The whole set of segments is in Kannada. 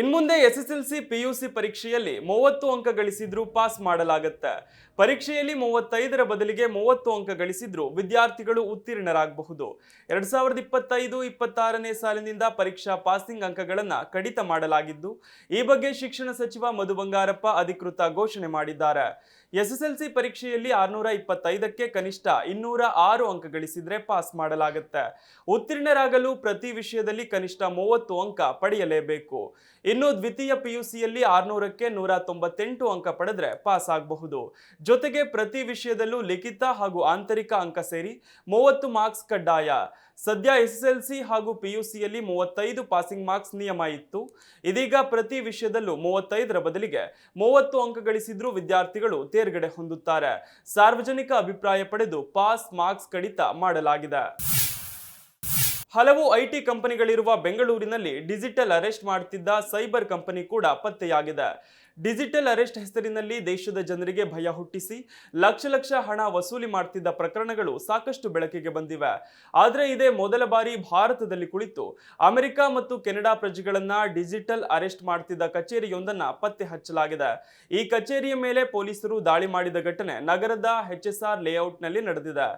ಇನ್ಮುಂದೆ S S L C P U C ಪರೀಕ್ಷೆಯಲ್ಲಿ ಮೂವತ್ತು ಅಂಕ ಗಳಿಸಿದ್ರು ಪಾಸ್ ಮಾಡಲಾಗುತ್ತೆ. ಪರೀಕ್ಷೆಯಲ್ಲಿ ಮೂವತ್ತೈದರ ಬದಲಿಗೆ ಮೂವತ್ತು ಅಂಕ ಗಳಿಸಿದ್ರು ವಿದ್ಯಾರ್ಥಿಗಳು ಉತ್ತೀರ್ಣರಾಗಬಹುದು. ಎರಡ್ ಸಾವಿರದ ಇಪ್ಪತ್ತೈದು, ಇಪ್ಪತ್ತಾರನೇ ಸಾಲಿನಿಂದ ಪರೀಕ್ಷಾ ಪಾಸಿಂಗ್ ಅಂಕಗಳನ್ನು ಕಡಿತ ಮಾಡಲಾಗಿದ್ದು, ಈ ಬಗ್ಗೆ ಶಿಕ್ಷಣ ಸಚಿವ ಮಧು ಬಂಗಾರಪ್ಪ ಅಧಿಕೃತ ಘೋಷಣೆ ಮಾಡಿದ್ದಾರೆ. ಎಸ್ಎಸ್ಎಲ್ಸಿ ಪರೀಕ್ಷೆಯಲ್ಲಿ ಆರ್ನೂರ ಇಪ್ಪತ್ತೈದಕ್ಕೆ ಕನಿಷ್ಠ ಇನ್ನೂರ ಆರು ಅಂಕ ಗಳಿಸಿದ್ರೆ ಪಾಸ್ ಮಾಡಲಾಗುತ್ತೆ. ಉತ್ತೀರ್ಣರಾಗಲು ಪ್ರತಿ ವಿಷಯದಲ್ಲಿ ಕನಿಷ್ಠ ಮೂವತ್ತು ಅಂಕ ಪಡೆಯಲೇಬೇಕು. ಇನ್ನು ದ್ವಿತೀಯ ಪಿಯುಸಿಯಲ್ಲಿ ಆರುನೂರಕ್ಕೆ ನೂರ ತೊಂಬತ್ತೆಂಟು ಅಂಕ ಪಡೆದ್ರೆ ಪಾಸ್ ಆಗಬಹುದು. ಜೊತೆಗೆ ಪ್ರತಿ ವಿಷಯದಲ್ಲೂ ಲಿಖಿತ ಹಾಗೂ ಆಂತರಿಕ ಅಂಕ ಸೇರಿ ಮೂವತ್ತು ಮಾರ್ಕ್ಸ್ ಕಡ್ಡಾಯ. ಸದ್ಯ ಎಸ್ಎಸ್ಎಲ್ಸಿ ಹಾಗೂ ಪಿಯುಸಿಯಲ್ಲಿ ಮೂವತ್ತೈದು ಪಾಸಿಂಗ್ ಮಾರ್ಕ್ಸ್ ನಿಯಮ ಇತ್ತು. ಇದೀಗ ಪ್ರತಿ ವಿಷಯದಲ್ಲೂ ಮೂವತ್ತೈದರ ಬದಲಿಗೆ ಮೂವತ್ತು ಅಂಕ ಗಳಿಸಿದ್ರೂ ವಿದ್ಯಾರ್ಥಿಗಳು ತೇರ್ಗಡೆ ಹೊಂದುತ್ತಾರೆ. ಸಾರ್ವಜನಿಕ ಅಭಿಪ್ರಾಯ ಪಡೆದು ಪಾಸ್ ಮಾರ್ಕ್ಸ್ ಕಡಿತ ಮಾಡಲಾಗಿದೆ. ಹಲವು ಐಟಿ ಕಂಪನಿಗಳಿರುವ ಬೆಂಗಳೂರಿನಲ್ಲಿ ಡಿಜಿಟಲ್ ಅರೆಸ್ಟ್ ಮಾಡುತ್ತಿದ್ದ ಸೈಬರ್ ಕಂಪನಿ ಕೂಡ ಪತ್ತೆಯಾಗಿದೆ. ಡಿಜಿಟಲ್ ಅರೆಸ್ಟ್ ಹೆಸರಿನಲ್ಲಿ ದೇಶದ ಜನರಿಗೆ ಭಯ ಹುಟ್ಟಿಸಿ ಲಕ್ಷ ಲಕ್ಷ ಹಣ ವಸೂಲಿ ಮಾಡ್ತಿದ್ದ ಪ್ರಕರಣಗಳು ಸಾಕಷ್ಟು ಬೆಳಕಿಗೆ ಬಂದಿವೆ. ಆದರೆ ಇದೇ ಮೊದಲ ಬಾರಿ ಭಾರತದಲ್ಲಿ ಕುಳಿತು ಅಮೆರಿಕ ಮತ್ತು ಕೆನಡಾ ಪ್ರಜೆಗಳನ್ನ ಡಿಜಿಟಲ್ ಅರೆಸ್ಟ್ ಮಾಡ್ತಿದ್ದ ಕಚೇರಿಯೊಂದನ್ನ ಪತ್ತೆ ಹಚ್ಚಲಾಗಿದೆ. ಈ ಕಚೇರಿಯ ಮೇಲೆ ಪೊಲೀಸರು ದಾಳಿ ಮಾಡಿದ ಘಟನೆ ನಗರದ ಎಚ್ ಎಸ್ ಆರ್ ಲೇಔಟ್ನಲ್ಲಿ ನಡೆದಿದೆ.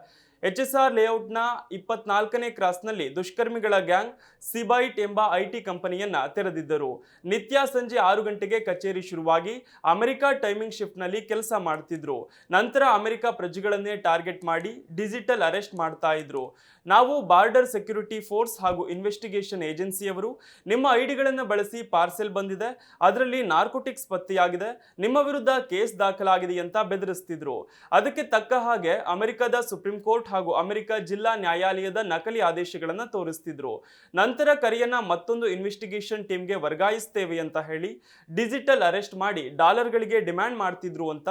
ಎಚ್ ಎಸ್ ಆರ್ ಲೇಔಟ್ನ ಇಪ್ಪತ್ನಾಲ್ಕನೇ ಕ್ರಾಸ್ನಲ್ಲಿ ದುಷ್ಕರ್ಮಿಗಳ ಗ್ಯಾಂಗ್ ಸಿಬೈಟ್ ಎಂಬ ಐಟಿ ಕಂಪನಿಯನ್ನ ತೆರೆದಿದ್ದರು. ನಿತ್ಯ ಸಂಜೆ ಆರು ಗಂಟೆಗೆ ಕಚೇರಿ ಶುರುವಾಗಿ ಅಮೆರಿಕ ಟೈಮಿಂಗ್ ಶಿಫ್ಟ್ನಲ್ಲಿ ಕೆಲಸ ಮಾಡ್ತಿದ್ರು. ನಂತರ ಅಮೆರಿಕ ಪ್ರಜೆಗಳನ್ನೇ ಟಾರ್ಗೆಟ್ ಮಾಡಿ ಡಿಜಿಟಲ್ ಅರೆಸ್ಟ್ ಮಾಡ್ತಾ ಇದ್ರು. ನಾವು ಬಾರ್ಡರ್ ಸೆಕ್ಯೂರಿಟಿ ಫೋರ್ಸ್ ಹಾಗೂ ಇನ್ವೆಸ್ಟಿಗೇಷನ್ ಏಜೆನ್ಸಿಯವರು ನಿಮ್ಮ ಐಡಿಗಳನ್ನು ಬಳಸಿ ಪಾರ್ಸೆಲ್ ಬಂದಿದೆ, ಅದರಲ್ಲಿ ನಾರ್ಕೋಟಿಕ್ಸ್ ಪತ್ತೆಯಾಗಿದೆ, ನಿಮ್ಮ ವಿರುದ್ಧ ಕೇಸ್ ದಾಖಲಾಗಿದೆ ಅಂತ ಬೆದರಿಸ್ತಿದ್ರು. ಅದಕ್ಕೆ ತಕ್ಕ ಹಾಗೆ ಅಮೆರಿಕದ ಸುಪ್ರೀಂ ಕೋರ್ಟ್ ಹಾಗೂ ಅಮೆರಿಕ ಜಿಲ್ಲಾ ನ್ಯಾಯಾಲಯದ ನಕಲಿ ಆದೇಶಗಳನ್ನು ತೋರಿಸ್ತಿದ್ರು. ನಂತರ ಕರಿಯನ್ನ ಮತ್ತೊಂದು ಇನ್ವೆಸ್ಟಿಗೇಷನ್ ಟೀಮ್ಗೆ ವರ್ಗಾಯಿಸ್ತೇವೆ ಅಂತ ಹೇಳಿ ಡಿಜಿಟಲ್ ಅರೆಸ್ಟ್ ಮಾಡಿ ಡಾಲರ್ಗಳಿಗೆ ಡಿಮ್ಯಾಂಡ್ ಮಾಡ್ತಿದ್ರು ಅಂತ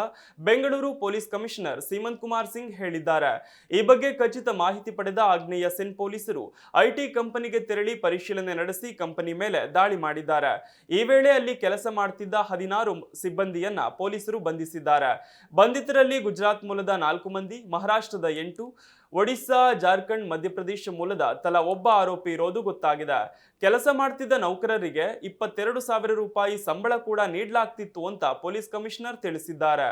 ಬೆಂಗಳೂರು ಪೊಲೀಸ್ ಕಮಿಷನರ್ ಸೀಮಂತ್ ಕುಮಾರ್ ಸಿಂಗ್ ಹೇಳಿದ್ದಾರೆ. ಈ ಬಗ್ಗೆ ಖಚಿತ ಮಾಹಿತಿ ಪಡೆದ ಆಗ್ನೇಯ ಸೆನ್ ಪೊಲೀಸರು ಐಟಿ ಕಂಪನಿಗೆ ತೆರಳಿ ಪರಿಶೀಲನೆ ನಡೆಸಿ ಕಂಪನಿ ಮೇಲೆ ದಾಳಿ ಮಾಡಿದ್ದಾರೆ. ಈ ವೇಳೆ ಅಲ್ಲಿ ಕೆಲಸ ಮಾಡ್ತಿದ್ದ ಹದಿನಾರು ಸಿಬ್ಬಂದಿಯನ್ನ ಪೊಲೀಸರು ಬಂಧಿಸಿದ್ದಾರೆ. ಬಂಧಿತರಲ್ಲಿ ಗುಜರಾತ್ ಮೂಲದ ನಾಲ್ಕು ಮಂದಿ, ಮಹಾರಾಷ್ಟ್ರದ ಎಂಟು ಒಡಿಶಾ ಜಾರ್ಖಂಡ್, ಮಧ್ಯಪ್ರದೇಶ ಮೂಲದ ತಲಾ ಒಬ್ಬ ಆರೋಪಿ ಇರೋದು ಗೊತ್ತಾಗಿದೆ. ಕೆಲಸ ಮಾಡ್ತಿದ್ದ ನೌಕರರಿಗೆ ಇಪ್ಪತ್ತೆರಡು ಸಾವಿರ ರೂಪಾಯಿ ಸಂಬಳ ಕೂಡ ನೀಡಲಾಗ್ತಿತ್ತು ಅಂತ ಪೊಲೀಸ್ ಕಮಿಷನರ್ ತಿಳಿಸಿದ್ದಾರೆ.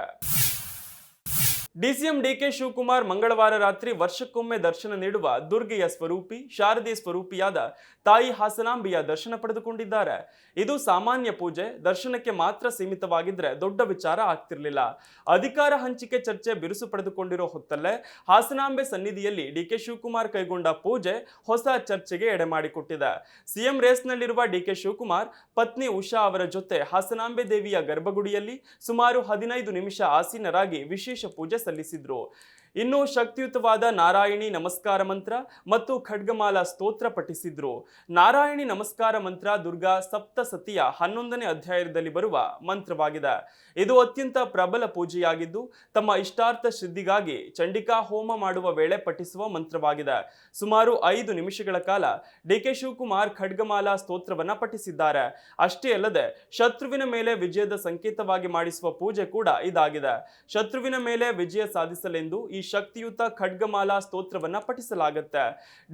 ಡಿಸಿಎಂ ಡಿಕೆ ಶಿವಕುಮಾರ್ ಮಂಗಳವಾರ ರಾತ್ರಿ ವರ್ಷಕ್ಕೊಮ್ಮೆ ದರ್ಶನ ನೀಡುವ ದುರ್ಗೆಯ ಸ್ವರೂಪಿ ಶಾರದೆ ಸ್ವರೂಪಿಯಾದ ತಾಯಿ ಹಾಸನಾಂಬಿಯ ದರ್ಶನ ಪಡೆದುಕೊಂಡಿದ್ದಾರೆ. ಇದು ಸಾಮಾನ್ಯ ಪೂಜೆ, ದರ್ಶನಕ್ಕೆ ಮಾತ್ರ ಸೀಮಿತವಾಗಿದ್ರೆ ದೊಡ್ಡ ವಿಚಾರ ಆಗ್ತಿರ್ಲಿಲ್ಲ. ಅಧಿಕಾರ ಹಂಚಿಕೆ ಚರ್ಚೆ ಬಿರುಸು ಪಡೆದುಕೊಂಡಿರೋ ಹೊತ್ತಲ್ಲೇ ಹಾಸನಾಂಬೆ ಸನ್ನಿಧಿಯಲ್ಲಿ ಡಿಕೆ ಶಿವಕುಮಾರ್ ಕೈಗೊಂಡ ಪೂಜೆ ಹೊಸ ಚರ್ಚೆಗೆ ಎಡೆ ಮಾಡಿಕೊಟ್ಟಿದೆ. ಸಿಎಂ ರೇಸ್ನಲ್ಲಿರುವ ಡಿಕೆ ಶಿವಕುಮಾರ್, ಪತ್ನಿ ಉಷಾ ಅವರ ಜೊತೆ ಹಾಸನಾಂಬೆ ದೇವಿಯ ಗರ್ಭಗುಡಿಯಲ್ಲಿ ಸುಮಾರು ಹದಿನೈದು ನಿಮಿಷ ಆಸೀನರಾಗಿ ವಿಶೇಷ ಪೂಜೆ ಸಲ್ಲಿಸಿದ್ರು ಇನ್ನು ಶಕ್ತಿಯುತವಾದ ನಾರಾಯಣಿ ನಮಸ್ಕಾರ ಮಂತ್ರ ಮತ್ತು ಖಡ್ಗಮಾಲ ಸ್ತೋತ್ರ ಪಠಿಸಿದ್ರು. ನಾರಾಯಣಿ ನಮಸ್ಕಾರ ಮಂತ್ರ ದುರ್ಗಾ ಸಪ್ತಸತಿಯ ಹನ್ನೊಂದನೇ ಅಧ್ಯಾಯದಲ್ಲಿ ಬರುವ ಮಂತ್ರವಾಗಿದೆ. ಇದು ಅತ್ಯಂತ ಪ್ರಬಲ ಪೂಜೆಯಾಗಿದ್ದು, ತಮ್ಮ ಇಷ್ಟಾರ್ಥ ಸಿದ್ಧಿಗಾಗಿ ಚಂಡಿಕಾ ಹೋಮ ಮಾಡುವ ವೇಳೆ ಪಠಿಸುವ ಮಂತ್ರವಾಗಿದೆ. ಸುಮಾರು ಐದು ನಿಮಿಷಗಳ ಕಾಲ ಡಿ ಕೆ ಶಿವಕುಮಾರ್ ಖಡ್ಗಮಾಲಾ ಸ್ತೋತ್ರವನ್ನ ಪಠಿಸಿದ್ದಾರೆ. ಅಷ್ಟೇ ಅಲ್ಲದೆ, ಶತ್ರುವಿನ ಮೇಲೆ ವಿಜಯದ ಸಂಕೇತವಾಗಿ ಮಾಡಿಸುವ ಪೂಜೆ ಕೂಡ ಇದಾಗಿದೆ. ಶತ್ರುವಿನ ಮೇಲೆ ವಿಜಯ ಸಾಧಿಸಲೆಂದು ಈ ಶಕ್ತಿಯುತ ಖಡ್ಗಮಾಲಾ ಸ್ತೋತ್ರವನ್ನ ಪಠಿಸಲಾಗುತ್ತೆ.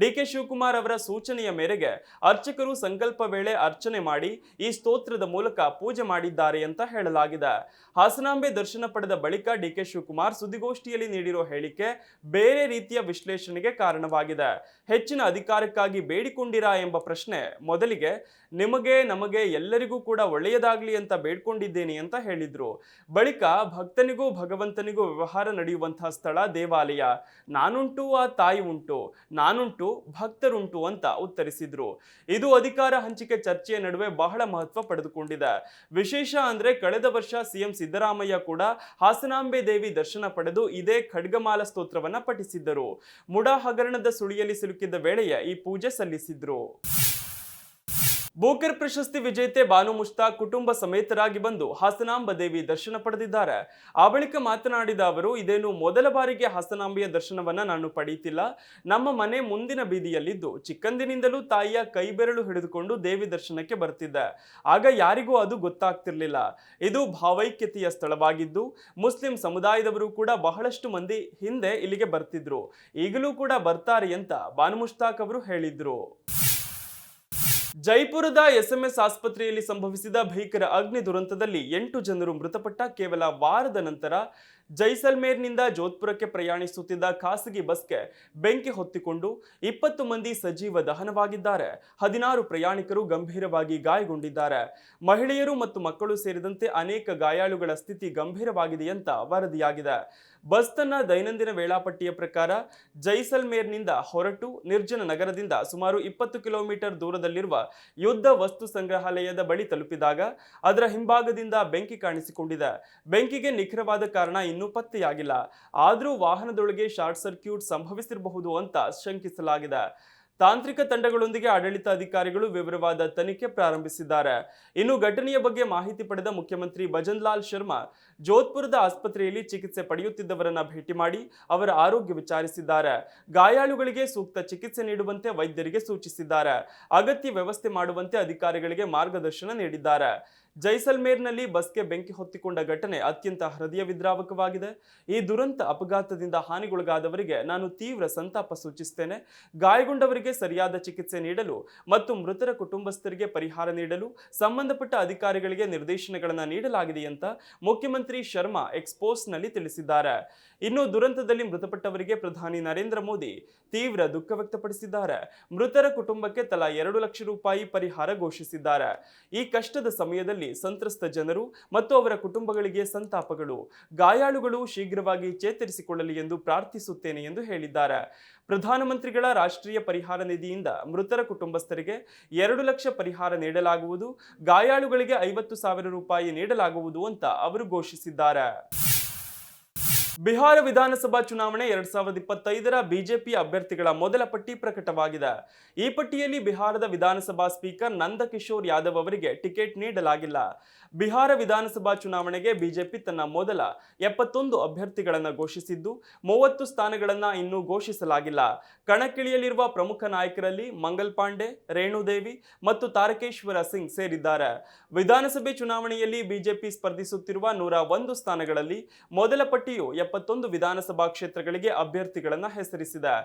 ಡಿಕೆ ಶಿವಕುಮಾರ್ ಅವರ ಸೂಚನೆಯ ಮೇರೆಗೆ ಅರ್ಚಕರು ಸಂಕಲ್ಪ ವೇಳೆ ಅರ್ಚನೆ ಮಾಡಿ ಈ ಸ್ತೋತ್ರದ ಮೂಲಕ ಪೂಜೆ ಮಾಡಿದ್ದಾರೆ ಅಂತ ಹೇಳಲಾಗಿದೆ. ಹಾಸನಾಂಬೆ ದರ್ಶನ ಪಡೆದ ಬಳಿಕ ಡಿಕೆ ಶಿವಕುಮಾರ್ ಸುದ್ದಿಗೋಷ್ಠಿಯಲ್ಲಿ ನೀಡಿರೋ ಹೇಳಿಕೆ ಬೇರೆ ರೀತಿಯ ವಿಶ್ಲೇಷಣೆಗೆ ಕಾರಣವಾಗಿದೆ. ಹೆಚ್ಚಿನ ಅಧಿಕಾರಕ್ಕಾಗಿ ಬೇಡಿಕೊಂಡಿರಾ ಎಂಬ ಪ್ರಶ್ನೆ ಮೊದಲಿಗೆ ನಿಮಗೆ, ನಮಗೆ ಎಲ್ಲರಿಗೂ ಕೂಡ ಒಳ್ಳೆಯದಾಗ್ಲಿ ಅಂತ ಬೇಡ್ಕೊಂಡಿದ್ದೇನೆ ಅಂತ ಹೇಳಿದರು. ಬಳಿಕ ಭಕ್ತನಿಗೂ ಭಗವಂತನಿಗೂ ವ್ಯವಹಾರ ನಡೆಯುವಂತಹ ಸ್ಥಳ ದೇವಾಲಯ. ನಾನುಂಟು, ಆ ತಾಯಿ ಉಂಟು. ನಾನುಂಟು, ಭಕ್ತರುಂಟು ಅಂತ ಉತ್ತರಿಸಿದ್ರು. ಇದು ಅಧಿಕಾರ ಹಂಚಿಕೆ ಚರ್ಚೆಯ ನಡುವೆ ಬಹಳ ಮಹತ್ವ ಪಡೆದುಕೊಂಡಿದೆ. ವಿಶೇಷ ಅಂದ್ರೆ ಕಳೆದ ವರ್ಷ ಸಿಎಂ ಸಿದ್ದರಾಮಯ್ಯ ಕೂಡ ಹಾಸನಾಂಬೆ ದೇವಿ ದರ್ಶನ ಪಡೆದು ಇದೇ ಖಡ್ಗಮಾಲ ಸ್ತೋತ್ರವನ್ನ ಪಠಿಸಿದ್ದರು. ಮುಡ ಹಗರಣದ ಸುಳಿಯಲ್ಲಿ ಸಿಲುಕಿದ್ದ ವೇಳೆಯ ಈ ಪೂಜೆ ಸಲ್ಲಿಸಿದ್ರು. ಬೂಕರ್ ಪ್ರಶಸ್ತಿ ವಿಜೇತೆ ಬಾನು ಮುಷ್ತಾಕ್ ಕುಟುಂಬ ಸಮೇತರಾಗಿ ಬಂದು ಹಾಸನಾಂಬ ದೇವಿ ದರ್ಶನ ಪಡೆದಿದ್ದಾರೆ. ಆ ಬಳಿಕ ಮಾತನಾಡಿದ ಅವರು, ಇದೇನು ಮೊದಲ ಬಾರಿಗೆ ಹಾಸನಾಂಬೆಯ ದರ್ಶನವನ್ನ ನಾನು ಪಡೆಯುತ್ತಿಲ್ಲ. ನಮ್ಮ ಮನೆ ಮುಂದಿನ ಬೀದಿಯಲ್ಲಿದ್ದು ಚಿಕ್ಕಂದಿನಿಂದಲೂ ತಾಯಿಯ ಕೈ ಬೆರಳು ಹಿಡಿದುಕೊಂಡು ದೇವಿ ದರ್ಶನಕ್ಕೆ ಬರ್ತಿದ್ದೆ. ಆಗ ಯಾರಿಗೂ ಅದು ಗೊತ್ತಾಗ್ತಿರ್ಲಿಲ್ಲ. ಇದು ಭಾವೈಕ್ಯತೆಯ ಸ್ಥಳವಾಗಿದ್ದು, ಮುಸ್ಲಿಂ ಸಮುದಾಯದವರು ಕೂಡ ಬಹಳಷ್ಟು ಮಂದಿ ಹಿಂದೆ ಇಲ್ಲಿಗೆ ಬರ್ತಿದ್ರು. ಈಗಲೂ ಕೂಡ ಬರ್ತಾರೆ ಅಂತ ಬಾನು ಮುಷ್ತಾಕ್ ಅವರು ಹೇಳಿದ್ರು. ಜೈಪುರದ ಎಸ್ಎಂಎಸ್ ಆಸ್ಪತ್ರೆಯಲ್ಲಿ ಸಂಭವಿಸಿದ ಭೀಕರ ಅಗ್ನಿ ದುರಂತದಲ್ಲಿ ಎಂಟು ಜನರು ಮೃತಪಟ್ಟ ಕೇವಲ ವಾರದ ನಂತರ ಜೈಸಲ್ಮೇರ್ನಿಂದ ಜೋಧ್ಪುರಕ್ಕೆ ಪ್ರಯಾಣಿಸುತ್ತಿದ್ದ ಖಾಸಗಿ ಬಸ್ಗೆ ಬೆಂಕಿ ಹೊತ್ತಿಕೊಂಡು ಇಪ್ಪತ್ತು ಮಂದಿ ಸಜೀವ ದಹನವಾಗಿದ್ದಾರೆ. ಹದಿನಾರು ಪ್ರಯಾಣಿಕರು ಗಂಭೀರವಾಗಿ ಗಾಯಗೊಂಡಿದ್ದಾರೆ. ಮಹಿಳೆಯರು ಮತ್ತು ಮಕ್ಕಳು ಸೇರಿದಂತೆ ಅನೇಕ ಗಾಯಾಳುಗಳ ಸ್ಥಿತಿ ಗಂಭೀರವಾಗಿದೆ ಅಂತ ವರದಿಯಾಗಿದೆ. ಬಸ್ ತನ್ನ ದೈನಂದಿನ ವೇಳಾಪಟ್ಟಿಯ ಪ್ರಕಾರ ಜೈಸಲ್ಮೇರ್ನಿಂದ ಹೊರಟು ನಿರ್ಜನ ನಗರದಿಂದ ಸುಮಾರು ಇಪ್ಪತ್ತು ಕಿಲೋಮೀಟರ್ ದೂರದಲ್ಲಿರುವ ಯುದ್ಧ ವಸ್ತು ಸಂಗ್ರಹಾಲಯದ ಬಳಿ ತಲುಪಿದಾಗ ಅದರ ಹಿಂಭಾಗದಿಂದ ಬೆಂಕಿ ಕಾಣಿಸಿಕೊಂಡಿದೆ. ಬೆಂಕಿಗೆ ನಿಖರವಾದ ಕಾರಣ ಇನ್ನೂ ಪತ್ತೆಯಾಗಿಲ್ಲ ಆದರೂ ವಾಹನದೊಳಗೆ ಶಾರ್ಟ್ ಸರ್ಕ್ಯೂಟ್ ಸಂಭವಿಸಿರಬಹುದು ಅಂತ ಶಂಕಿಸಲಾಗಿದೆ. ತಾಂತ್ರಿಕ ತಂಡಗಳೊಂದಿಗೆ ಆಡಳಿತ ಅಧಿಕಾರಿಗಳು ವಿವರವಾದ ತನಿಖೆ ಪ್ರಾರಂಭಿಸಿದ್ದಾರೆ. ಇನ್ನು ಘಟನೆಯ ಬಗ್ಗೆ ಮಾಹಿತಿ ಪಡೆದ ಮುಖ್ಯಮಂತ್ರಿ ಭಜನ್ಲಾಲ್ ಶರ್ಮಾ, ಜೋಧ್ಪುರದ ಆಸ್ಪತ್ರೆಯಲ್ಲಿ ಚಿಕಿತ್ಸೆ ಪಡೆಯುತ್ತಿದ್ದವರನ್ನ ಭೇಟಿ ಮಾಡಿ ಅವರ ಆರೋಗ್ಯ ವಿಚಾರಿಸಿದ್ದಾರೆ. ಗಾಯಾಳುಗಳಿಗೆ ಸೂಕ್ತ ಚಿಕಿತ್ಸೆ ನೀಡುವಂತೆ ವೈದ್ಯರಿಗೆ ಸೂಚಿಸಿದ್ದಾರೆ. ಅಗತ್ಯ ವ್ಯವಸ್ಥೆ ಮಾಡುವಂತೆ ಅಧಿಕಾರಿಗಳಿಗೆ ಮಾರ್ಗದರ್ಶನ ನೀಡಿದ್ದಾರೆ. ಜೈಸಲ್ಮೇರ್ನಲ್ಲಿ ಬಸ್ಗೆ ಬೆಂಕಿ ಹೊತ್ತಿಕೊಂಡ ಘಟನೆ ಅತ್ಯಂತ ಹೃದಯ ವಿದ್ರಾವಕವಾಗಿದೆ. ಈ ದುರಂತ ಅಪಘಾತದಿಂದ ಹಾನಿಗೊಳಗಾದವರಿಗೆ ನಾನು ತೀವ್ರ ಸಂತಾಪ ಸೂಚಿಸುತ್ತೇನೆ ಗಾಯಗೊಂಡವರಿಗೆ ಸರಿಯಾದ ಚಿಕಿತ್ಸೆ ನೀಡಲು ಮತ್ತು ಮೃತರ ಕುಟುಂಬಸ್ಥರಿಗೆ ಪರಿಹಾರ ನೀಡಲು ಸಂಬಂಧಪಟ್ಟ ಅಧಿಕಾರಿಗಳಿಗೆ ನಿರ್ದೇಶನಗಳನ್ನು ನೀಡಲಾಗಿದೆ ಅಂತ ಮುಖ್ಯಮಂತ್ರಿ ಶರ್ಮಾ ಎಕ್ಸ್ಪೋಸ್ನಲ್ಲಿ ತಿಳಿಸಿದ್ದಾರೆ. ಇನ್ನು ದುರಂತದಲ್ಲಿ ಮೃತಪಟ್ಟವರಿಗೆ ಪ್ರಧಾನಿ ನರೇಂದ್ರ ಮೋದಿ ತೀವ್ರ ದುಃಖ ವ್ಯಕ್ತಪಡಿಸಿದ್ದಾರೆ. ಮೃತರ ಕುಟುಂಬಕ್ಕೆ ತಲಾ ಎರಡು ಲಕ್ಷ ರೂಪಾಯಿ ಪರಿಹಾರ ಘೋಷಿಸಿದ್ದಾರೆ. ಈ ಕಷ್ಟದ ಸಮಯದಲ್ಲಿ ಸಂತ್ರಸ್ತ ಜನರು ಮತ್ತು ಅವರ ಕುಟುಂಬಗಳಿಗೆ ಸಂತಾಪಗಳು. ಗಾಯಾಳುಗಳು ಶೀಘ್ರವಾಗಿ ಚೇತರಿಸಿಕೊಳ್ಳಲಿ ಎಂದು ಪ್ರಾರ್ಥಿಸುತ್ತೇನೆ ಎಂದು ಹೇಳಿದ್ದಾರೆ. ಪ್ರಧಾನಮಂತ್ರಿಗಳ ರಾಷ್ಟ್ರೀಯ ಪರಿಹಾರ ನಿಧಿಯಿಂದ ಮೃತರ ಕುಟುಂಬಸ್ಥರಿಗೆ ಎರಡು ಲಕ್ಷ ಪರಿಹಾರ ನೀಡಲಾಗುವುದು. ಗಾಯಾಳುಗಳಿಗೆ ಐವತ್ತು ಸಾವಿರ ರೂಪಾಯಿ ನೀಡಲಾಗುವುದು ಅಂತ ಅವರು ಘೋಷಿಸಿದ್ದಾರೆ. ಬಿಹಾರ ವಿಧಾನಸಭಾ ಚುನಾವಣೆ ಎರಡ್ ಸಾವಿರದ ಇಪ್ಪತ್ತೈದರ ಬಿಜೆಪಿ ಅಭ್ಯರ್ಥಿಗಳ ಮೊದಲ ಪಟ್ಟಿ ಪ್ರಕಟವಾಗಿದೆ. ಈ ಪಟ್ಟಿಯಲ್ಲಿ ಬಿಹಾರದ ವಿಧಾನಸಭಾ ಸ್ಪೀಕರ್ ನಂದಕಿಶೋರ್ ಯಾದವ್ ಅವರಿಗೆ ಟಿಕೆಟ್ ನೀಡಲಾಗಿಲ್ಲ. ಬಿಹಾರ ವಿಧಾನಸಭಾ ಚುನಾವಣೆಗೆ ಬಿಜೆಪಿ ತನ್ನ ಮೊದಲ ಎಪ್ಪತ್ತೊಂದು ಅಭ್ಯರ್ಥಿಗಳನ್ನು ಘೋಷಿಸಿದ್ದು, ಮೂವತ್ತು ಸ್ಥಾನಗಳನ್ನು ಇನ್ನೂ ಘೋಷಿಸಲಾಗಿಲ್ಲ. ಕಣಕ್ಕಿಳಿಯಲಿರುವ ಪ್ರಮುಖ ನಾಯಕರಲ್ಲಿ ಮಂಗಲ್ ಪಾಂಡೆ, ರೇಣುದೇವಿ ಮತ್ತು ತಾರಕೇಶ್ವರ ಸಿಂಗ್ ಸೇರಿದ್ದಾರೆ. ವಿಧಾನಸಭೆ ಚುನಾವಣೆಯಲ್ಲಿ ಬಿಜೆಪಿ ಸ್ಪರ್ಧಿಸುತ್ತಿರುವ ನೂರ ಒಂದು ಸ್ಥಾನಗಳಲ್ಲಿ ಮೊದಲ ಪಟ್ಟಿಯು ಎಪ್ಪತ್ತೊಂದು ವಿಧಾನಸಭಾ ಕ್ಷೇತ್ರಗಳಿಗೆ ಅಭ್ಯರ್ಥಿಗಳನ್ನು ಹೆಸರಿಸಿದೆ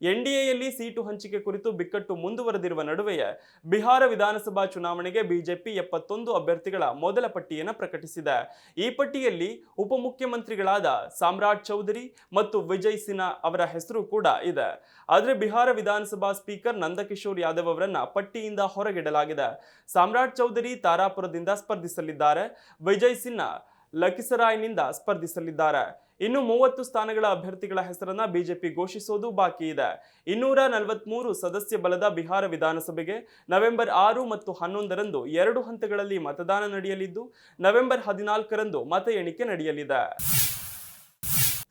ಎನ್ಡಿಎಯಲ್ಲಿ ಸೀಟು ಹಂಚಿಕೆ ಕುರಿತು ಬಿಕ್ಕಟ್ಟು ಮುಂದುವರೆದಿರುವ ನಡುವೆಯೇ ಬಿಹಾರ ವಿಧಾನಸಭಾ ಚುನಾವಣೆಗೆ ಬಿಜೆಪಿ ಎಪ್ಪತ್ತೊಂದು ಅಭ್ಯರ್ಥಿಗಳ ಮೊದಲ ಪಟ್ಟಿಯನ್ನು ಪ್ರಕಟಿಸಿದೆ. ಈ ಪಟ್ಟಿಯಲ್ಲಿ ಉಪಮುಖ್ಯಮಂತ್ರಿಗಳಾದ ಸಾಮ್ರಾಟ್ ಚೌಧರಿ ಮತ್ತು ವಿಜಯ್ ಸಿನ್ಹಾ ಅವರ ಹೆಸರು ಕೂಡ ಇದೆ. ಆದರೆ ಬಿಹಾರ ವಿಧಾನಸಭಾ ಸ್ಪೀಕರ್ ನಂದಕಿಶೋರ್ ಯಾದವ್ ಅವರನ್ನ ಪಟ್ಟಿಯಿಂದ ಹೊರಗಿಡಲಾಗಿದೆ. ಸಾಮ್ರಾಟ್ ಚೌಧರಿ ತಾರಾಪುರದಿಂದ ಸ್ಪರ್ಧಿಸಲಿದ್ದಾರೆ. ವಿಜಯ್ ಸಿನ್ಹಾ ಲಕಿಸರಾಯ್ನಿಂದ ಸ್ಪರ್ಧಿಸಲಿದ್ದಾರೆ. ಇನ್ನು ಮೂವತ್ತು ಸ್ಥಾನಗಳ ಅಭ್ಯರ್ಥಿಗಳ ಹೆಸರನ್ನ ಬಿಜೆಪಿ ಘೋಷಿಸೋದು ಬಾಕಿ ಇದೆ. ಇನ್ನೂರ ನಲವತ್ಮೂರು ಸದಸ್ಯ ಬಲದ ಬಿಹಾರ ವಿಧಾನಸಭೆಗೆ ನವೆಂಬರ್ ಆರು ಮತ್ತು ಹನ್ನೊಂದರಂದು ಎರಡು ಹಂತಗಳಲ್ಲಿ ಮತದಾನ ನಡೆಯಲಿದ್ದು, ನವೆಂಬರ್ ಹದಿನಾಲ್ಕರಂದು ಮತ ಎಣಿಕೆ ನಡೆಯಲಿದೆ.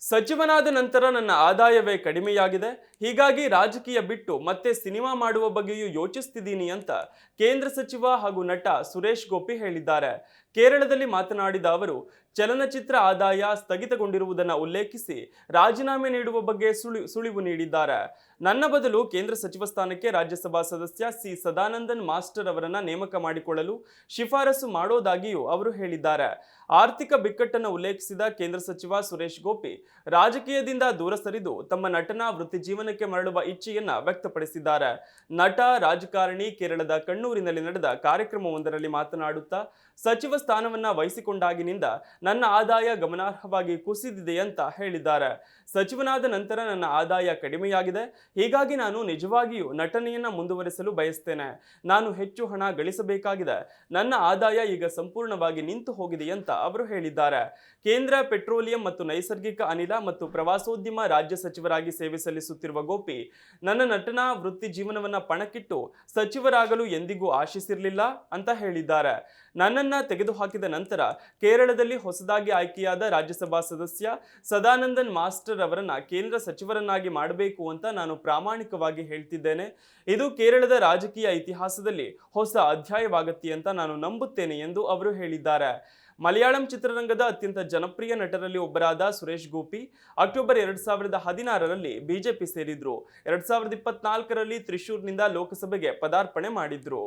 ಸಚಿವನಾದ ನಂತರ ನನ್ನ ಆದಾಯವೇ ಕಡಿಮೆಯಾಗಿದೆ. ಹೀಗಾಗಿ ರಾಜಕೀಯ ಬಿಟ್ಟು ಮತ್ತೆ ಸಿನಿಮಾ ಮಾಡುವ ಬಗ್ಗೆಯೂ ಯೋಚಿಸ್ತಿದ್ದೀನಿ ಅಂತ ಕೇಂದ್ರ ಸಚಿವ ಹಾಗೂ ನಟ ಸುರೇಶ್ ಗೋಪಿ ಹೇಳಿದ್ದಾರೆ. ಕೇರಳದಲ್ಲಿ ಮಾತನಾಡಿದ ಅವರು, ಚಲನಚಿತ್ರ ಆದಾಯ ಸ್ಥಗಿತಗೊಂಡಿರುವುದನ್ನು ಉಲ್ಲೇಖಿಸಿ ರಾಜೀನಾಮೆ ನೀಡುವ ಬಗ್ಗೆ ಸುಳಿ, ಸುಳಿವು ನೀಡಿದ್ದಾರೆ. ನನ್ನ ಬದಲು ಕೇಂದ್ರ ಸಚಿವ ಸ್ಥಾನಕ್ಕೆ ರಾಜ್ಯಸಭಾ ಸದಸ್ಯ ಸಿ. ಸದಾನಂದನ್ ಮಾಸ್ಟರ್ ಅವರನ್ನ ನೇಮಕ ಮಾಡಿಕೊಳ್ಳಲು ಶಿಫಾರಸು ಮಾಡೋದಾಗಿಯೂ ಅವರು ಹೇಳಿದ್ದಾರೆ. ಆರ್ಥಿಕ ಬಿಕ್ಕಟ್ಟನ್ನು ಉಲ್ಲೇಖಿಸಿದ ಕೇಂದ್ರ ಸಚಿವ ಸುರೇಶ್ ಗೋಪಿ, ರಾಜಕೀಯದಿಂದ ದೂರ ಸರಿದು ತಮ್ಮ ನಟನಾ ವೃತ್ತಿ ಜೀವನಕ್ಕೆ ಮರಳುವ ಇಚ್ಛೆಯನ್ನ ವ್ಯಕ್ತಪಡಿಸಿದ್ದಾರೆ. ನಟ, ರಾಜಕಾರಣಿ ಕೇರಳದ ಕಣ್ಣೂರಿನಲ್ಲಿ ನಡೆದ ಕಾರ್ಯಕ್ರಮವೊಂದರಲ್ಲಿ ಮಾತನಾಡುತ್ತಾ, ಸಚಿವ ಸ್ಥಾನವನ್ನ ವಹಿಸಿಕೊಂಡಾಗಿನಿಂದ ನನ್ನ ಆದಾಯ ಗಮನಾರ್ಹವಾಗಿ ಕುಸಿದಿದೆ ಅಂತ ಹೇಳಿದ್ದಾರೆ. ಸಚಿವನಾದ ನಂತರ ನನ್ನ ಆದಾಯ ಕಡಿಮೆಯಾಗಿದೆ. ಹೀಗಾಗಿ ನಾನು ನಿಜವಾಗಿಯೂ ನಟನೆಯನ್ನ ಮುಂದುವರಿಸಲು ಬಯಸ್ತೇನೆ. ನಾನು ಹೆಚ್ಚು ಹಣ ಗಳಿಸಬೇಕಾಗಿದೆ. ನನ್ನ ಆದಾಯ ಈಗ ಸಂಪೂರ್ಣವಾಗಿ ನಿಂತು ಹೋಗಿದೆ ಅಂತ ಅವರು ಹೇಳಿದ್ದಾರೆ. ಕೇಂದ್ರ ಪೆಟ್ರೋಲಿಯಂ ಮತ್ತು ನೈಸರ್ಗಿಕ ಅನಿಲ ಮತ್ತು ಪ್ರವಾಸೋದ್ಯಮ ರಾಜ್ಯ ಸಚಿವರಾಗಿ ಸೇವೆ ಸಲ್ಲಿಸುತ್ತಿರುವ ಗೋಪಿ, ನನ್ನ ನಟನಾ ವೃತ್ತಿ ಜೀವನವನ್ನ ಪಣಕ್ಕಿಟ್ಟು ಸಚಿವರಾಗಲು ಎಂದಿಗೂ ಆಶಿಸಿರಲಿಲ್ಲ ಅಂತ ಹೇಳಿದ್ದಾರೆ. ನನ್ನನ್ನ ತೆಗೆದು ತೆಗೆದುಹಾಕಿದ ನಂತರ ಕೇರಳದಲ್ಲಿ ಹೊಸದಾಗಿ ಆಯ್ಕೆಯಾದ ರಾಜ್ಯಸಭಾ ಸದಸ್ಯ ಸದಾನಂದನ್ ಮಾಸ್ಟರ್ ಅವರನ್ನ ಕೇಂದ್ರ ಸಚಿವರನ್ನಾಗಿ ಮಾಡಬೇಕು ಅಂತ ನಾನು ಪ್ರಾಮಾಣಿಕವಾಗಿ ಹೇಳ್ತಿದ್ದೇನೆ. ಇದು ಕೇರಳದ ರಾಜಕೀಯ ಇತಿಹಾಸದಲ್ಲಿ ಹೊಸ ಅಧ್ಯಾಯವಾಗತ್ತೆ ಅಂತ ನಾನು ನಂಬುತ್ತೇನೆ ಎಂದು ಅವರು ಹೇಳಿದ್ದಾರೆ. ಮಲಯಾಳಂ ಚಿತ್ರರಂಗದ ಅತ್ಯಂತ ಜನಪ್ರಿಯ ನಟರಲ್ಲಿ ಒಬ್ಬರಾದ ಸುರೇಶ್ ಗೋಪಿ, ಅಕ್ಟೋಬರ್ ಎರಡ್ ಸಾವಿರದ ಹದಿನಾರರಲ್ಲಿ ಬಿಜೆಪಿ ಸೇರಿದ್ರು. ಎರಡ್ ಸಾವಿರದ ಇಪ್ಪತ್ನಾಲ್ಕರಲ್ಲಿ ತ್ರಿಶೂರ್ನಿಂದ ಲೋಕಸಭೆಗೆ ಪದಾರ್ಪಣೆ ಮಾಡಿದ್ರು.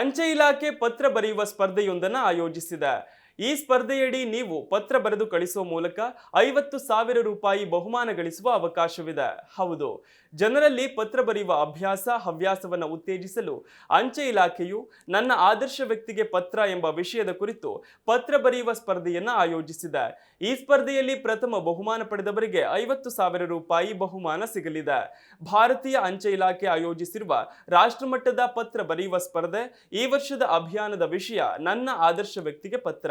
ಅಂಚೆ ಇಲಾಖೆ ಪತ್ರ ಬರೆಯುವ ಸ್ಪರ್ಧೆಯೊಂದನ್ನು ಆಯೋಜಿಸಿದೆ. ಈ ಸ್ಪರ್ಧೆಯಡಿ ನೀವು ಪತ್ರ ಬರೆದು ಕಳಿಸುವ ಮೂಲಕ ಐವತ್ತು ಸಾವಿರ ರೂಪಾಯಿ ಬಹುಮಾನ ಗಳಿಸುವ ಅವಕಾಶವಿದೆ. ಹೌದು. ಜನರಲ್ಲಿ ಪತ್ರ ಬರೆಯುವ ಅಭ್ಯಾಸ, ಹವ್ಯಾಸವನ್ನು ಉತ್ತೇಜಿಸಲು ಅಂಚೆ ಇಲಾಖೆಯು ನನ್ನ ಆದರ್ಶ ವ್ಯಕ್ತಿಗೆ ಪತ್ರ ಎಂಬ ವಿಷಯದ ಕುರಿತು ಪತ್ರ ಬರೆಯುವ ಸ್ಪರ್ಧೆಯನ್ನು ಆಯೋಜಿಸಿದೆ. ಈ ಸ್ಪರ್ಧೆಯಲ್ಲಿ ಪ್ರಥಮ ಬಹುಮಾನ ಪಡೆದವರಿಗೆ ಐವತ್ತು ಸಾವಿರ ರೂಪಾಯಿ ಬಹುಮಾನ ಸಿಗಲಿದೆ. ಭಾರತೀಯ ಅಂಚೆ ಇಲಾಖೆ ಆಯೋಜಿಸಿರುವ ರಾಷ್ಟ್ರಮಟ್ಟದ ಪತ್ರ ಬರೆಯುವ ಸ್ಪರ್ಧೆ ಈ ವರ್ಷದ ಅಭಿಯಾನದ ವಿಷಯ ನನ್ನ ಆದರ್ಶ ವ್ಯಕ್ತಿಗೆ ಪತ್ರ.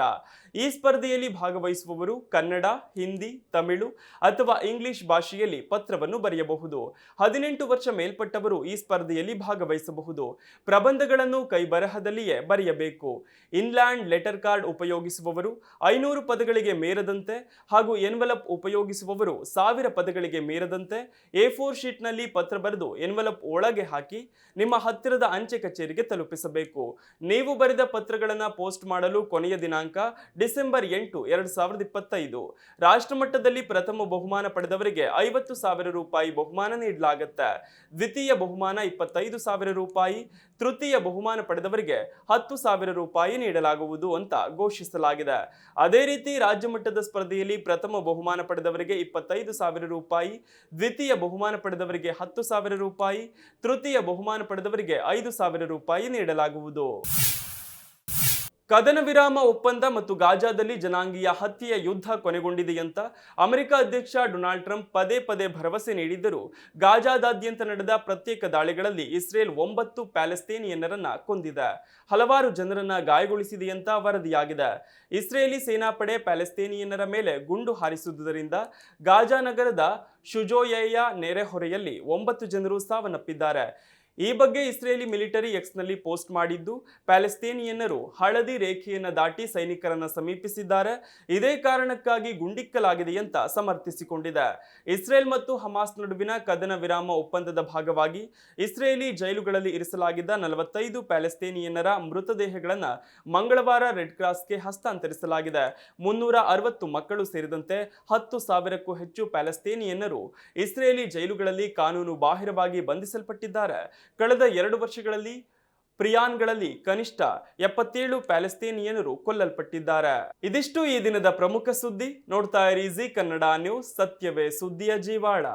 ಈ ಸ್ಪರ್ಧೆಯಲ್ಲಿ ಭಾಗವಹಿಸುವವರು ಕನ್ನಡ, ಹಿಂದಿ, ತಮಿಳು ಅಥವಾ ಇಂಗ್ಲಿಷ್ ಭಾಷೆಯಲ್ಲಿ ಪತ್ರವನ್ನು ಬರೆಯಬಹುದು. ಹದಿನೆಂಟು ವರ್ಷ ಮೇಲ್ಪಟ್ಟವರು ಈ ಸ್ಪರ್ಧೆಯಲ್ಲಿ ಭಾಗವಹಿಸಬಹುದು. ಪ್ರಬಂಧಗಳನ್ನು ಕೈಬರಹದಲ್ಲಿಯೇ ಬರೆಯಬೇಕು. ಇನ್ಲ್ಯಾಂಡ್ ಲೆಟರ್ ಕಾರ್ಡ್ ಉಪಯೋಗಿಸುವವರು ಐನೂರು ಪದಗಳಿಗೆ ಮೇರದಂತೆ ಹಾಗೂ ಎನ್ವಲಪ್ ಉಪಯೋಗಿಸುವವರು ಸಾವಿರ ಪದಗಳಿಗೆ ಮೇರದಂತೆ ಎ ಫೋರ್ ಶೀಟ್ನಲ್ಲಿ ಪತ್ರ ಬರೆದು ಎನ್ವಲಪ್ ಒಳಗೆ ಹಾಕಿ ನಿಮ್ಮ ಹತ್ತಿರದ ಅಂಚೆ ಕಚೇರಿಗೆ ತಲುಪಿಸಬೇಕು. ನೀವು ಬರೆದ ಪತ್ರಗಳನ್ನು ಪೋಸ್ಟ್ ಮಾಡಲು ಕೊನೆಯ ದಿನಾಂಕ ಡಿಸೆಂಬರ್ ಎಂಟು, ಎರಡು ಸಾವಿರದ ಇಪ್ಪತ್ತೈದು. ರಾಷ್ಟ್ರಮಟ್ಟದಲ್ಲಿ ಪ್ರಥಮ ಬಹುಮಾನ ಪಡೆದವರಿಗೆ ಐವತ್ತು ಸಾವಿರ ರೂಪಾಯಿ ಬಹುಮಾನ ನೀಡಲಾಗುತ್ತೆ ದ್ವಿತೀಯ ಬಹುಮಾನ ಇಪ್ಪತ್ತೈದು ಸಾವಿರ ರೂಪಾಯಿ, ತೃತೀಯ ಬಹುಮಾನ ಪಡೆದವರಿಗೆ ಹತ್ತು ಸಾವಿರ ರೂಪಾಯಿ ನೀಡಲಾಗುವುದು ಅಂತ ಘೋಷಿಸಲಾಗಿದೆ. ಅದೇ ರೀತಿ ರಾಜ್ಯ ಮಟ್ಟದ ಸ್ಪರ್ಧೆಯಲ್ಲಿ ಪ್ರಥಮ ಬಹುಮಾನ ಪಡೆದವರಿಗೆ ಇಪ್ಪತ್ತೈದು ಸಾವಿರ ರೂಪಾಯಿ, ದ್ವಿತೀಯ ಬಹುಮಾನ ಪಡೆದವರಿಗೆ ಹತ್ತು ಸಾವಿರ ರೂಪಾಯಿ, ತೃತೀಯ ಬಹುಮಾನ ಪಡೆದವರಿಗೆ ಐದು ಸಾವಿರ ರೂಪಾಯಿ ನೀಡಲಾಗುವುದು. ಕದನ ವಿರಾಮ ಒಪ್ಪಂದ ಮತ್ತು ಗಾಜಾದಲ್ಲಿ ಜನಾಂಗೀಯ ಹತ್ಯೆಯ ಯುದ್ಧ ಕೊನೆಗೊಂಡಿದೆ ಅಂತ ಅಮೆರಿಕ ಅಧ್ಯಕ್ಷ ಡೊನಾಲ್ಡ್ ಟ್ರಂಪ್ ಪದೇ ಪದೇ ಭರವಸೆ ನೀಡಿದ್ದರೂ ಗಾಜಾದಾದ್ಯಂತ ನಡೆದ ಪ್ರತ್ಯೇಕ ದಾಳಿಗಳಲ್ಲಿ ಇಸ್ರೇಲ್ ಒಂಬತ್ತು ಪ್ಯಾಲೆಸ್ತೇನಿಯನ್ನರನ್ನ ಕೊಂದಿದೆ. ಹಲವಾರು ಜನರನ್ನ ಗಾಯಗೊಳಿಸಿದೆ ಅಂತ ವರದಿಯಾಗಿದೆ. ಇಸ್ರೇಲಿ ಸೇನಾಪಡೆ ಪ್ಯಾಲೆಸ್ತೇನಿಯನ್ನರ ಮೇಲೆ ಗುಂಡು ಹಾರಿಸುವುದರಿಂದ ಗಾಜಾ ನಗರದ ಶುಜೋಯೆಯ ನೆರೆಹೊರೆಯಲ್ಲಿ ಒಂಬತ್ತು ಜನರು ಸಾವನ್ನಪ್ಪಿದ್ದಾರೆ. ಈ ಬಗ್ಗೆ ಇಸ್ರೇಲಿ ಮಿಲಿಟರಿ ಎಕ್ಸ್ನಲ್ಲಿ ಪೋಸ್ಟ್ ಮಾಡಿದ್ದು, ಪ್ಯಾಲೆಸ್ತೇನಿಯನ್ನರು ಹಳದಿ ರೇಖೆಯನ್ನು ದಾಟಿ ಸೈನಿಕರನ್ನು ಸಮೀಪಿಸಿದ್ದಾರೆ. ಇದೇ ಕಾರಣಕ್ಕಾಗಿ ಗುಂಡಿಕ್ಕಲಾಗಿದೆ ಅಂತ ಸಮರ್ಥಿಸಿಕೊಂಡಿದೆ. ಇಸ್ರೇಲ್ ಮತ್ತು ಹಮಾಸ್ ನಡುವಿನ ಕದನ ವಿರಾಮ ಒಪ್ಪಂದದ ಭಾಗವಾಗಿ ಇಸ್ರೇಲಿ ಜೈಲುಗಳಲ್ಲಿ ಇರಿಸಲಾಗಿದ್ದ ನಲವತ್ತೈದು ಪ್ಯಾಲೆಸ್ತೇನಿಯನ್ನರ ಮೃತದೇಹಗಳನ್ನು ಮಂಗಳವಾರ ರೆಡ್ ಕ್ರಾಸ್ಗೆ ಹಸ್ತಾಂತರಿಸಲಾಗಿದೆ. ಮುನ್ನೂರ ಅರವತ್ತು ಮಕ್ಕಳು ಸೇರಿದಂತೆ ಹತ್ತು ಸಾವಿರಕ್ಕೂ ಹೆಚ್ಚು ಪ್ಯಾಲೆಸ್ತೇನಿಯನ್ನರು ಇಸ್ರೇಲಿ ಜೈಲುಗಳಲ್ಲಿ ಕಾನೂನು ಬಾಹಿರವಾಗಿ ಬಂಧಿಸಲ್ಪಟ್ಟಿದ್ದಾರೆ. ಕಳೆದ ಎರಡು ವರ್ಷಗಳಲ್ಲಿ ಪ್ರಿಯಾನ್ಗಳಲ್ಲಿ ಕನಿಷ್ಠ ಎಪ್ಪತ್ತೇಳು ಪ್ಯಾಲೆಸ್ತೀನಿಯನರು ಕೊಲ್ಲಲ್ಪಟ್ಟಿದ್ದಾರೆ. ಇದಿಷ್ಟು ಈ ದಿನದ ಪ್ರಮುಖ ಸುದ್ದಿ. ನೋಡ್ತಾ ಇರಿ ಜಿ ಕನ್ನಡ ನ್ಯೂಸ್, ಸತ್ಯವೇ ಸುದ್ದಿಯ ಜೀವಾಳ.